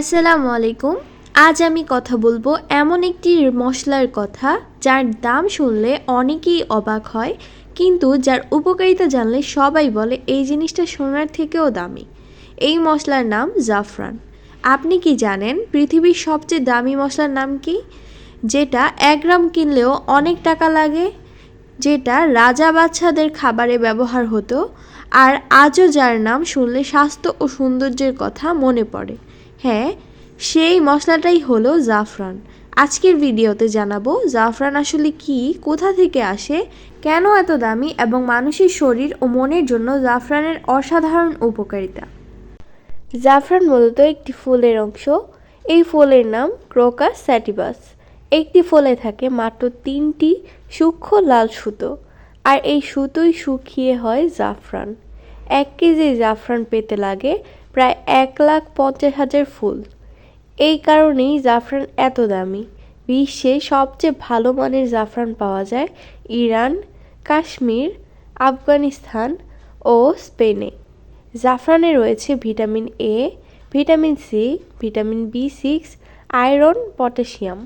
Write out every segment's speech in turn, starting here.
আসসালামু আলাইকুম। আজ আমি কথা বলব এমন একটি মশলার কথা যার দাম শুনলে অনেকেই অবাক হয়, কিন্তু যার উপকারিতা জানলে সবাই বলে এই জিনিসটা সোনার থেকেও দামি। এই মশলার নাম জাফরান। আপনি কি জানেন পৃথিবীর সবচেয়ে দামি মশলার নাম কি? যেটা এক গ্রাম কিনলেও অনেক টাকা লাগে, যেটা রাজা বাচ্চাদের খাবারে ব্যবহার হতো, আর আজও যার নাম শুনলে স্বাস্থ্য ও সৌন্দর্যের কথা মনে পড়ে। হ্যাঁ সেই মশলাটাই হলো জাফরান। আজকের ভিডিওতে জানাব জাফরান আসলে কি, কোথা থেকে আসে, কেন এত দামি এবং মানুষের শরীর ও মনের জন্য জাফরানের অসাধারণ উপকারিতা। জাফরান মূলত একটি ফুলের অংশ। এই ফুলের নাম ক্রোকাস স্যাটিবাস। একটি ফুলে থাকে মাত্র তিনটি সূক্ষ্ম লাল সুতো, আর এই সুতোই শুকিয়ে হয় জাফরান। এক কেজি জাফরান পেতে লাগে প্রায় এক লাখ পঞ্চাশ হাজার ফুল। এই কারণেই জাফরান এত দামি। বিশ্বে সবচেয়ে ভালো মানের জাফরান পাওয়া যায় ইরান, কাশ্মীর, আফগানিস্তান ও স্পেনে। জাফরানে রয়েছে vitamin A, vitamin C, vitamin B six, iron, potassium.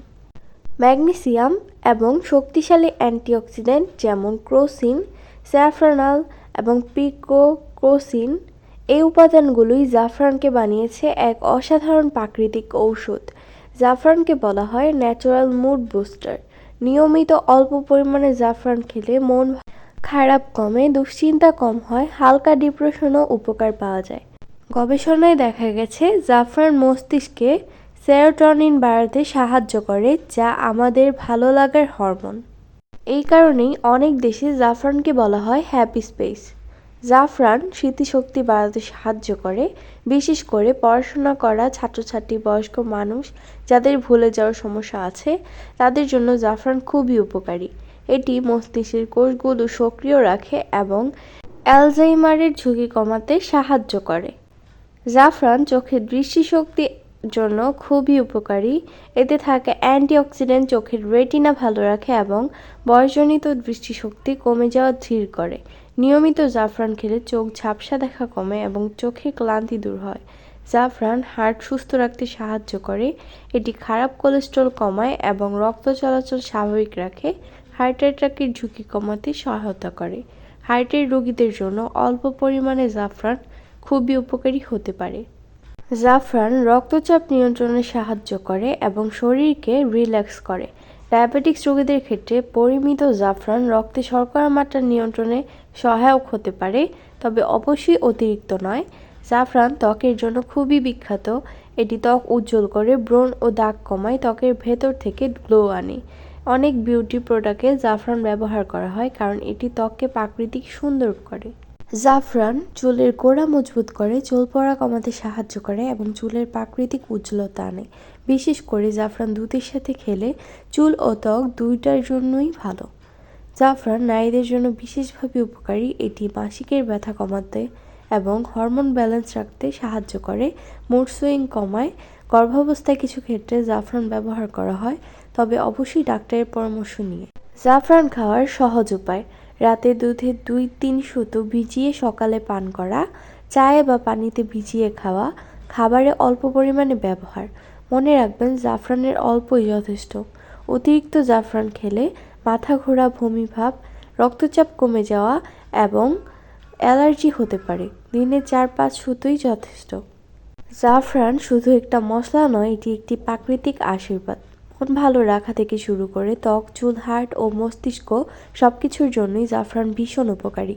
Magnesium এবং শক্তিশালী অ্যান্টিঅক্সিডেন্ট যেমন ক্রোসিন, স্যাফ্রানাল এবং পিকোক্রোসিন এই উপাদানগুলোই জাফরানকে বানিয়েছে এক অসাধারণ প্রাকৃতিক ঔষধ। জাফরানকে বলা হয় ন্যাচারাল মুড বুস্টার। নিয়মিত অল্প পরিমাণে জাফরান খেলে মন খারাপ কমে, দুশ্চিন্তা কম হয়, হালকা ডিপ্রেশনও উপকার পাওয়া যায়। গবেষণায় দেখা গেছে, জাফরান মস্তিষ্কে সেরোটনিন বাড়াতে সাহায্য করে, যা আমাদের ভালো লাগার হরমোন। এই কারণেই অনেক দেশে জাফরানকে বলা হয় হ্যাপি স্পেস। জাফরান স্মৃতিশক্তি বাড়াতে সাহায্য করে, বিশেষ করে পড়াশোনা করা ছাত্রছাত্রী, বয়স্ক মানুষ যাদের ভুলে যাওয়ার সমস্যা আছে, তাদের জন্য জাফরান খুবই উপকারী। এটি মস্তিষ্কের কোষগুলো সক্রিয় রাখে এবং অ্যালজাইমারের ঝুঁকি কমাতে সাহায্য করে। জাফরান চোখের দৃষ্টিশক্তি জন্য খুবই উপকারী। এতে থাকে অ্যান্টিঅক্সিডেন্ট চোখের রেটিনা ভালো রাখে এবং বয়সজনিত দৃষ্টিশক্তি কমে যাওয়া ধীর করে। নিয়মিত জাফরান খেলে চোখ ঝাপসা দেখা কমে এবং চোখের ক্লান্তি দূর হয়। জাফরান হার্ট সুস্থ রাখতে সাহায্য করে, এটি খারাপ কোলেস্ট্রল কমায় এবং রক্ত চলাচল স্বাভাবিক রাখে, হার্ট অ্যাটাকের ঝুঁকি কমাতে সহায়তা করে। হার্টের রোগীদের জন্য অল্প পরিমাণে জাফরান খুবই উপকারী হতে পারে। জাফরান রক্তচাপ নিয়ন্ত্রণে সাহায্য করে এবং শরীরকে রিল্যাক্স করে। ডায়াবেটিক্স রোগীদের ক্ষেত্রে পরিমিত জাফরান রক্তে শর্করা মাত্রা নিয়ন্ত্রণে সহায়ক হতে পারে, তবে অবশ্যই অতিরিক্ত নয়। জাফরান ত্বকের জন্য খুবই বিখ্যাত। এটি ত্বক উজ্জ্বল করে, ব্রণ ও দাগ কমায়, ত্বকের ভেতর থেকে গ্লো আনে। অনেক বিউটি প্রোডাক্টে জাফরান ব্যবহার করা হয়, কারণ এটি ত্বককে প্রাকৃতিক সুন্দর করে। জাফরান চুলের গোড়া মজবুত করে, চুল পড়া কমাতে সাহায্য করে এবং চুলের প্রাকৃতিক উজ্জ্বলতা আনে। বিশেষ করে জাফরান দুধের সাথে খেলে চুল ও ত্বক দুইটার জন্যই ভালো। জাফরান নারীদের জন্য বিশেষভাবে উপকারী। এটি মাসিকের ব্যথা কমাতে এবং হরমোন ব্যালেন্স রাখতে সাহায্য করে। মুড সুইং কমায়। গর্ভাবস্থায় কিছু ক্ষেত্রে জাফরান ব্যবহার করা হয়, তবে অবশ্যই ডাক্তারের পরামর্শ নিয়ে। জাফরান খাওয়ার সহজ উপায়। রাতে দুধে দুই তিন সুতো ভিজিয়ে সকালে পান করা, চায়ে বা পানিতে ভিজিয়ে খাওয়া খাবারে অল্প পরিমাণে ব্যবহার। মনে রাখবেন জাফরানের অল্পই যথেষ্ট। অতিরিক্ত জাফরান খেলে মাথা ঘোরা বমিভাব রক্তচাপ কমে যাওয়া এবং অ্যালার্জি হতে পারে। দিনে চার পাঁচ সুতোই যথেষ্ট। জাফরান শুধু একটা মশলা নয়, এটি একটি প্রাকৃতিক আশীর্বাদ। মন ভালো রাখা থেকে শুরু করে ত্বক, চুল, হার্ট ও মস্তিষ্ক সব কিছুর জন্যই জাফরান ভীষণ উপকারী।